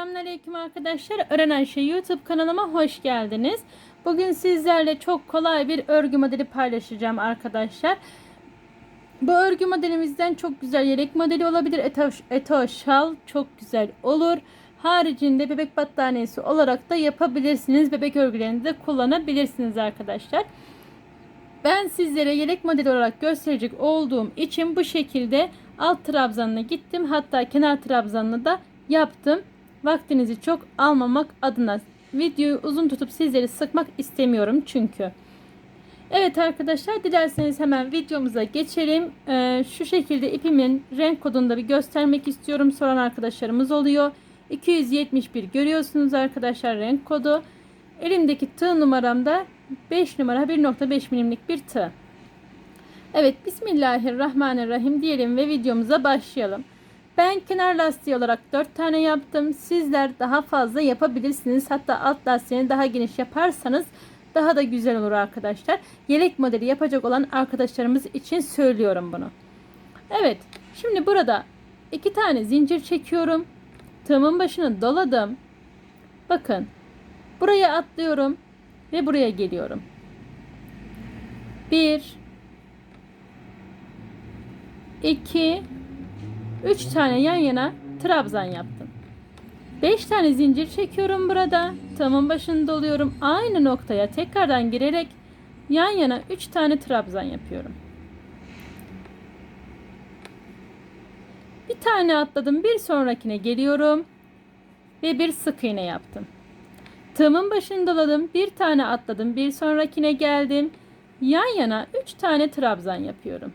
Selamünaleyküm arkadaşlar. Öğren Ayşe YouTube kanalıma hoş geldiniz. Bugün sizlerle çok kolay bir örgü modeli paylaşacağım arkadaşlar. Bu örgü modelimizden çok güzel yelek modeli olabilir. Eto, eto şal çok güzel olur. Haricinde bebek battaniyesi olarak da yapabilirsiniz. Bebek örgülerinde de kullanabilirsiniz arkadaşlar. Ben sizlere yelek modeli olarak gösterecek olduğum için bu şekilde alt trabzanına gittim. Hatta kenar trabzanını da yaptım. Vaktinizi çok almamak adına videoyu uzun tutup sizleri sıkmak istemiyorum çünkü. Evet arkadaşlar dilerseniz hemen videomuza geçelim. Ee, şu şekilde ipimin renk kodunu da bir göstermek istiyorum. Soran arkadaşlarımız oluyor. 271 görüyorsunuz arkadaşlar renk kodu. Elimdeki tığ numaramda 5 numara 1.5 milimlik bir tığ. Evet Bismillahirrahmanirrahim diyelim ve videomuza başlayalım. Ben kenar lastiği olarak 4 tane yaptım. Sizler daha fazla yapabilirsiniz. Hatta alt lastiğini daha geniş yaparsanız daha da güzel olur arkadaşlar. Yelek modeli yapacak olan arkadaşlarımız için söylüyorum bunu. Evet. Şimdi burada iki tane zincir çekiyorum. Tığımın başını doladım. Bakın. Buraya atlıyorum ve buraya geliyorum. 1 2 3 tane yan yana trabzan yaptım. 5 tane zincir çekiyorum burada. Tamın başını doluyorum. Aynı noktaya tekrardan girerek yan yana 3 tane trabzan yapıyorum. Bir tane atladım. Bir sonrakine geliyorum. Ve bir sık iğne yaptım. Tığımın başını doladım. Bir tane atladım. Bir sonrakine geldim. Yan yana 3 tane trabzan yapıyorum.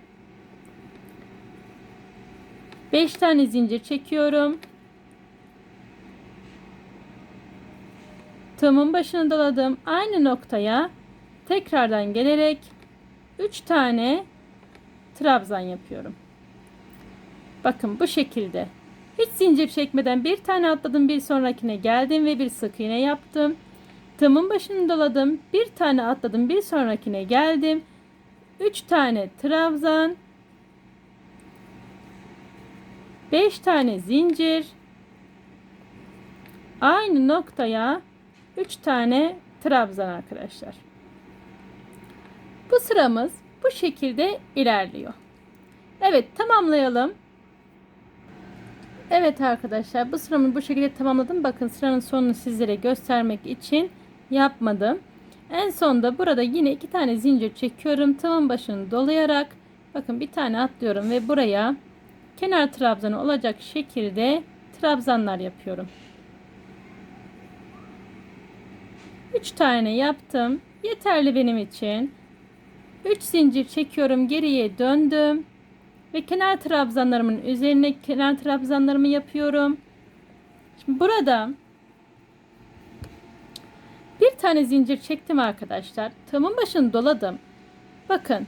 5 tane zincir çekiyorum. Tığımın başını doladım. Aynı noktaya tekrardan gelerek 3 tane trabzan yapıyorum. Bakın bu şekilde. Hiç zincir çekmeden bir tane atladım. Bir sonrakine geldim ve bir sık iğne yaptım. Tığımın başını doladım. Bir tane atladım. Bir sonrakine geldim. 3 tane trabzan 5 tane zincir aynı noktaya 3 tane trabzan arkadaşlar. Bu sıramız bu şekilde ilerliyor. Evet tamamlayalım. Evet arkadaşlar bu sıramı bu şekilde tamamladım. Bakın sıranın sonunu sizlere göstermek için yapmadım. En sonda burada yine iki tane zincir çekiyorum. Tığımın başını dolayarak bakın bir tane atlıyorum ve buraya kenar trabzanı olacak şekilde trabzanlar yapıyorum. 3 tane yaptım. Yeterli benim için. 3 zincir çekiyorum. Geriye döndüm. Ve kenar trabzanlarımın üzerine kenar trabzanlarımı yapıyorum. Şimdi burada bir tane zincir çektim arkadaşlar. Tığımın başını doladım. Bakın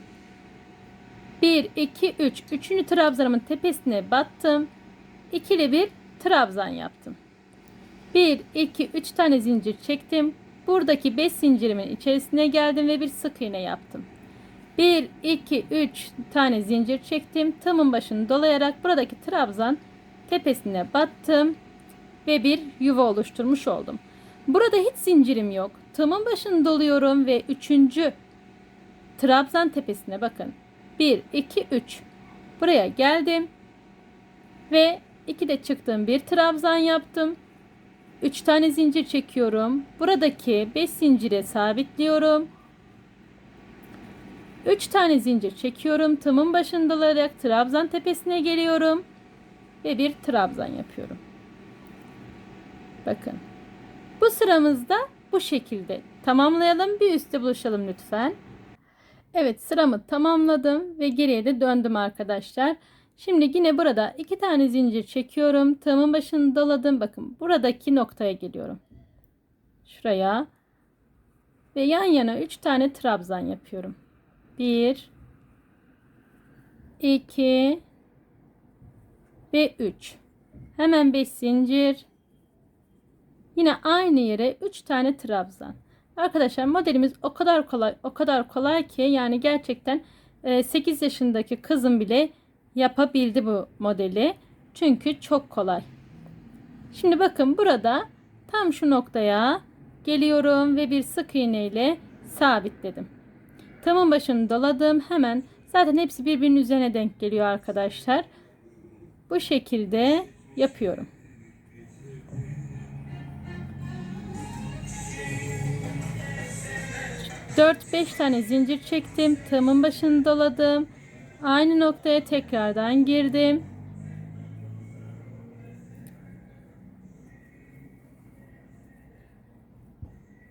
1, 2, 3. Üçüncü trabzanımın tepesine battım. İkili bir trabzan yaptım. 1, 2, 3 tane zincir çektim. Buradaki 5 zincirimin içerisine geldim ve bir sık iğne yaptım. 1, 2, 3 tane zincir çektim. Tığımın başını dolayarak buradaki trabzan tepesine battım. Ve bir yuva oluşturmuş oldum. Burada hiç zincirim yok. Tığımın başını doluyorum ve üçüncü trabzan tepesine bakın. 1, 2, 3. Buraya geldim. Ve 2 de çıktım. Bir trabzan yaptım. 3 tane zincir çekiyorum. Buradaki 5 zincire sabitliyorum. 3 tane zincir çekiyorum. Tımın başında olarak trabzan tepesine geliyorum. Ve bir trabzan yapıyorum. Bakın. Bu sıramızda bu şekilde. Tamamlayalım. Bir üstte buluşalım lütfen. Evet sıramı tamamladım ve geriye de döndüm arkadaşlar. Şimdi yine burada iki tane zincir çekiyorum. Tığımın başını doladım. Bakın buradaki noktaya geliyorum. Şuraya. Ve yan yana üç tane trabzan yapıyorum. Bir, iki ve üç. Hemen beş zincir. Yine aynı yere üç tane trabzan. Arkadaşlar modelimiz o kadar kolay o kadar kolay ki yani gerçekten 8 yaşındaki kızım bile yapabildi bu modeli. Çünkü çok kolay. Şimdi bakın burada tam şu noktaya geliyorum ve bir sık iğne ile sabitledim. Tamın başını doladım. Hemen zaten hepsi birbirinin üzerine denk geliyor arkadaşlar. Bu şekilde yapıyorum. Dört beş tane zincir çektim. Tığımın başını doladım. Aynı noktaya tekrardan girdim.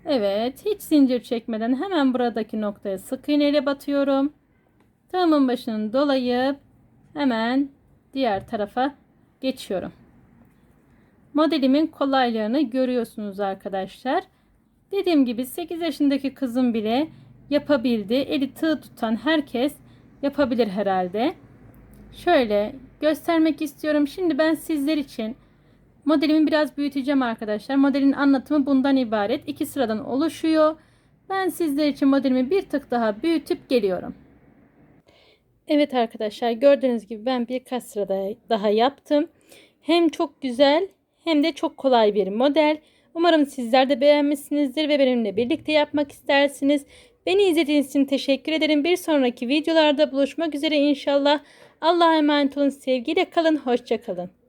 Evet, hiç zincir çekmeden hemen buradaki noktaya sık iğne ile batıyorum. Tığımın başını dolayıp hemen diğer tarafa geçiyorum. Modelimin kolaylığını görüyorsunuz arkadaşlar. Dediğim gibi 8 yaşındaki kızım bile yapabildi. Eli tığ tutan herkes yapabilir herhalde. Şöyle göstermek istiyorum. Şimdi ben sizler için modelimi biraz büyüteceğim arkadaşlar. Modelin anlatımı bundan ibaret. İki sıradan oluşuyor. Ben sizler için modelimi bir tık daha büyütüp geliyorum. Evet arkadaşlar gördüğünüz gibi ben birkaç sırada daha yaptım. Hem çok güzel hem de çok kolay bir model. Umarım sizler de beğenmişsinizdir ve benimle birlikte yapmak istersiniz. Beni izlediğiniz için teşekkür ederim. Bir sonraki videolarda buluşmak üzere inşallah. Allah'a emanet olun. Sevgiyle kalın. Hoşça kalın.